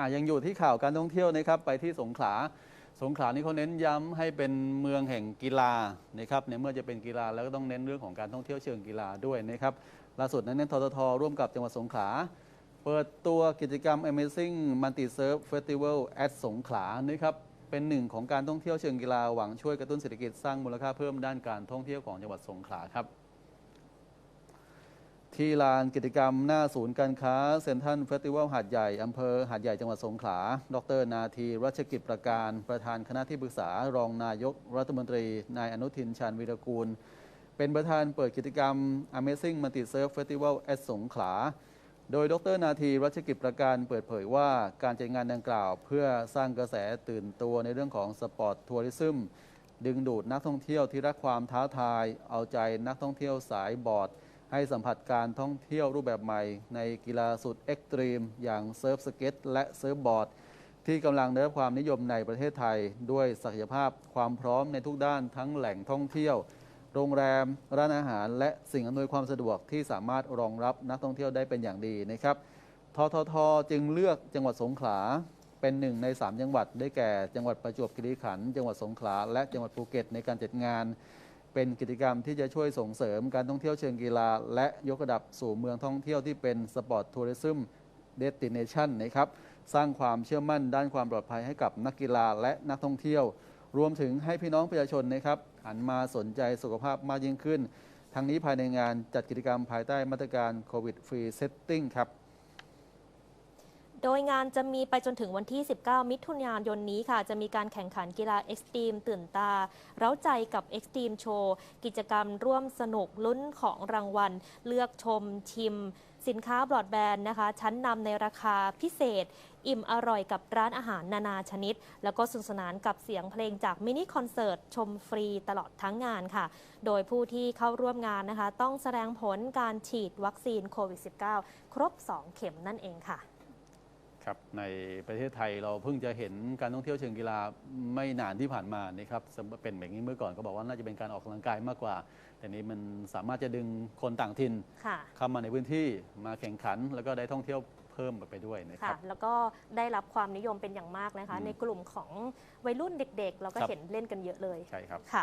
อะยังอยู่ที่ข่าวการท่องเที่ยวนะครับไปที่สงขลา สงขลานี่เขาเน้นย้ำให้เป็นเมืองแห่งกีฬานะครับในเมื่อจะเป็นกีฬาแล้วก็ต้องเน้นเรื่องของการท่องเที่ยวเชิงกีฬาด้วยนะครับล่าสุดนั้นเน้นทททร่วมกับจังหวัดสงขลาเปิดตัวกิจกรรม Amazing Multi Surf Festival at สงขลานะครับเป็นหนึ่งของการท่องเที่ยวเชิงกีฬาหวังช่วยกระตุ้นเศรษฐกิจสร้างมูลค่าเพิ่มด้านการท่องเที่ยวของจังหวัดสงขลาครับ ที่ลานกิจกรรมหน้าศูนย์การค้าเซ็นทรัลเฟสติวัลหาดใหญ่ อำเภอหาดใหญ่จังหวัดสงขลา ดร นาทีรัชกิจประการ ประธานคณะที่ปรึกษารองนายกรัฐมนตรี นายอนุทินชาญวีรกูล เป็นประธานเปิดกิจกรรม Amazing Multi Surf Festival at สงขลา โดยดร นาทีรัชกิจประการเปิดเผยว่าการจัดงานดังกล่าว เพื่อสร้างกระแสตื่นตัวในเรื่องของสปอร์ตทัวริซึมดึงดูดนักท่องเที่ยวที่รักความท้าทาย เอาใจนักท่องเที่ยวสายบอร์ด ให้สัมผัสการท่องเที่ยวรูปแบบใหม่ ในกีฬาสุดเอ็กตรีม อย่างเซิร์ฟสเก็ตและเซิร์ฟบอร์ด ที่กำลังได้รับความนิยมในประเทศไทย ด้วยศักยภาพความพร้อมในทุกด้านทั้งแหล่งท่องเที่ยว โรงแรม ร้านอาหาร และสิ่งอำนวยความสะดวกที่สามารถรองรับนักท่องเที่ยวได้เป็นอย่างดีนะครับทททจึงเลือกจังหวัดสงขลาเป็นหนึ่งใน 3 จังหวัดได้แก่จังหวัดประจวบคีรีขันธ์จังหวัดสงขลาและจังหวัดภูเก็ตในการจัดงาน เป็นกิจกรรมที่จะช่วยส่งเสริมการท่องเที่ยวเชิงกีฬา และยกระดับสู่เมืองท่องเที่ยวที่เป็นสปอร์ตทัวริซึมเดสติเนชันนะครับสร้างความเชื่อมั่นด้านความปลอดภัยให้กับนักกีฬาและนักท่องเที่ยว รวมถึงให้พี่น้องประชาชนนะครับหันมาสนใจสุขภาพมากยิ่งขึ้น ทั้งนี้ภายในงานจัดกิจกรรมภายใต้มาตรการโควิดฟรีเซตติ้งครับ โดยงานจะมีไปจนถึงวันที่ 19 มิถุนายนนี้ค่ะ จะมีการแข่งขันกีฬาเอ็กซ์ตรีมตื่นตา เร้าใจกับเอ็กซ์ตรีมโชว์กิจกรรมร่วมสนุกลุ้นของรางวัล เลือกชมชิม สินค้าบรอดแบนด์นะคะ ชั้นนำในราคาพิเศษ อิ่มอร่อยกับร้านอาหารนานาชนิด แล้วก็สนุกสนานกับเสียงเพลงจากมินิคอนเสิร์ต ชมฟรีตลอดทั้งงานค่ะ โดยผู้ที่เข้าร่วมงานนะคะ ต้องแสดงผลการฉีดวัคซีนโควิด -19 ครบ 2 เข็มนั่นเองค่ะ ครับในประเทศไทยเราเพิ่งจะเห็นการท่องเที่ยวเชิงกีฬาไม่นานที่ผ่านมานะครับสำเป็นแบบนี้เมื่อก่อนก็บอกว่าน่าจะเป็นการออกกำลังกายมากกว่า แต่นี้มันสามารถจะดึงคนต่างถิ่นค่ะเข้ามาในพื้นที่มาแข่งขัน แล้วก็ได้ท่องเที่ยวเพิ่มไปด้วยนะคค่ะรับแล้วก็ได้รับความนิยมเป็นอย่างมากนะคะอืมในกลุ่มของวัยรุ่นเด็กๆ เราก็ครับเห็นเล่นกันเยอะเลยใช่ครับค่ะ